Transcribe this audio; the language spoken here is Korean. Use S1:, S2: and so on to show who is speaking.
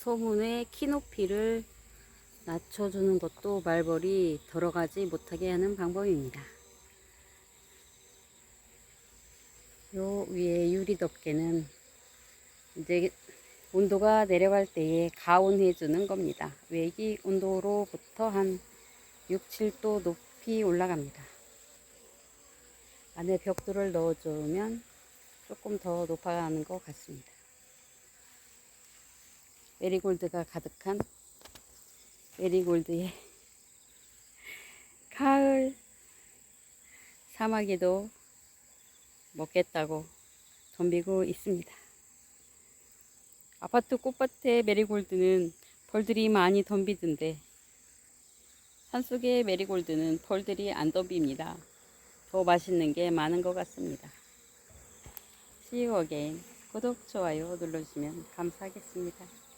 S1: 소문의 키 높이를 낮춰주는 것도 말벌이 들어가지 못하게 하는 방법입니다. 요 위에 유리 덮개는 이제 온도가 내려갈 때에 가온해 주는 겁니다. 외기 온도로부터 한 6, 7도 높이 올라갑니다. 안에 벽돌을 넣어주면 조금 더 높아가는 것 같습니다. 메리골드가 가득한 메리골드의 가을 사마귀도 먹겠다고 덤비고 있습니다. 아파트 꽃밭에 메리골드는 벌들이 많이 덤비던데 산속의 메리골드는 벌들이 안 덤빕니다. 더 맛있는 게 많은 것 같습니다. See you again. 구독, 좋아요 눌러주시면 감사하겠습니다.